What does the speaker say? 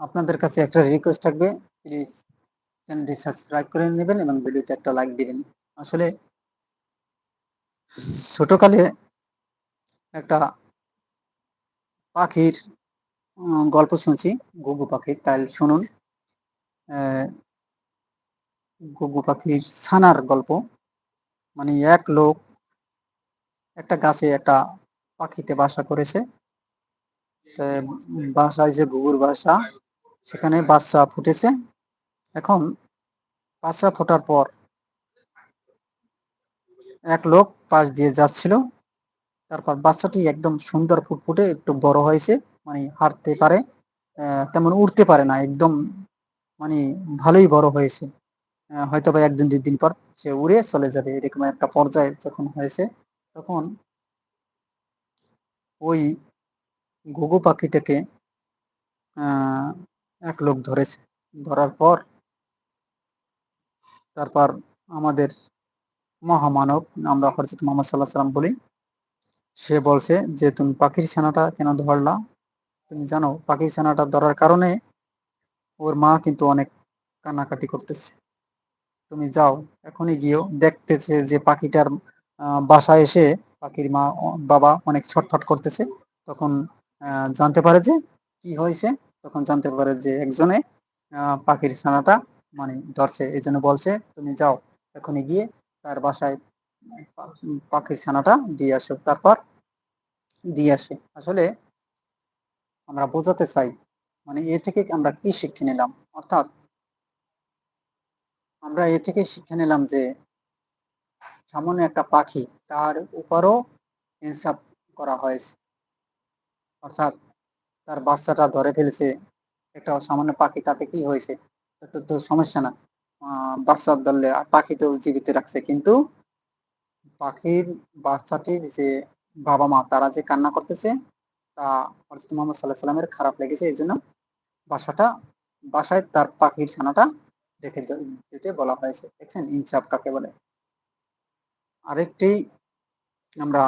আপনাদের কাছে একটা রিকোয়েস্ট থাকবে। প্লিজ চ্যানেলটি সাবস্ক্রাইব করে নেবেন এবং ভিডিওতে একটা লাইক দিবেন। আসলে ছোটকালে একটা পাখির গল্প শুনছি, গুগু পাখির তাই শুনুন। গুগু পাখির ছানার গল্প। মানে এক লোক একটা গাছে একটা পাখিতে বাসা করেছে। বাসায় যে গুগুর বাসা সেখানে বাচ্চা ফুটেছে। এখন বাচ্চা ফোটার পর এক লোক পাশ দিয়ে যাচ্ছিল। তারপর বাচ্চাটি একদম সুন্দর ফুটফুটে একটু বড় হয়েছে মানে হাঁটতে পারে তেমন উঠতে পারে না, একদম মানে ভালোই বড় হয়েছে। হয়তো বা একদিন দুই দিন পর সে উড়ে চলে যাবে, এরকম একটা পর্যায়ে যখন হয়েছে, তখন ওই ঘুঘু পাখিটাকে এক লোক ধরেছে। ধরার পর তারপর আমাদের মহামানব, আমরা হরজত মোহাম্মদ সাল্লাহ সাল্লাম বলি, সে বলছে যে, তুমি পাখির ছানাটা কেন ধরলা? তুমি জানো, পাখির ছানাটা ধরার কারণে ওর মা কিন্তু অনেক কান্নাকাটি করতেছে। তুমি যাও, এখনই গিয়েও দেখতেছে যে, পাখিটার বাসায় এসে পাখির মা, বাবা অনেক ছটফট করতেছে। তখন জানতে পারে যে, কি হয়েছে? তখন জানতে পারে যে একজনে পাখির ছানাটা মানে ধরছে এই জন্য বলছে, তুমি যাও এখনই গিয়ে তার বাসায় পাখির ছানাটা দিয়ে আসো। তারপর দিয়ে আসে। আসলে আমরা বোঝাতে চাই মানে এ থেকে আমরা কি শিক্ষা নিলাম? অর্থাৎ আমরা এ থেকে শিক্ষা নিলাম যে সামান্য একটা পাখি তার উপরও ইনসাফ করা হয়েছে। অর্থাৎ তার বাচ্চাটা ধরে ফেলেছে। একটা সামান্য পাখি, তাতে কি হয়েছে? তো সমস্যা না। বাচ্চা ধরলে আর পাখি তো জীবিত রাখছে। কিন্তু পাখির বাচ্চাটির যে বাবা মা, তারা যে কান্না করতেছে, তা হযরত মুহাম্মদ সাল্লাহ সাল্লামের খারাপ লেগেছে। এই জন্য বাসাটা, বাসায় তার পাখির ছানাটা রেখে দিতে বলা হয়েছে। দেখছেন, ইনসাফ কাকে বলে? আরেকটি আমরা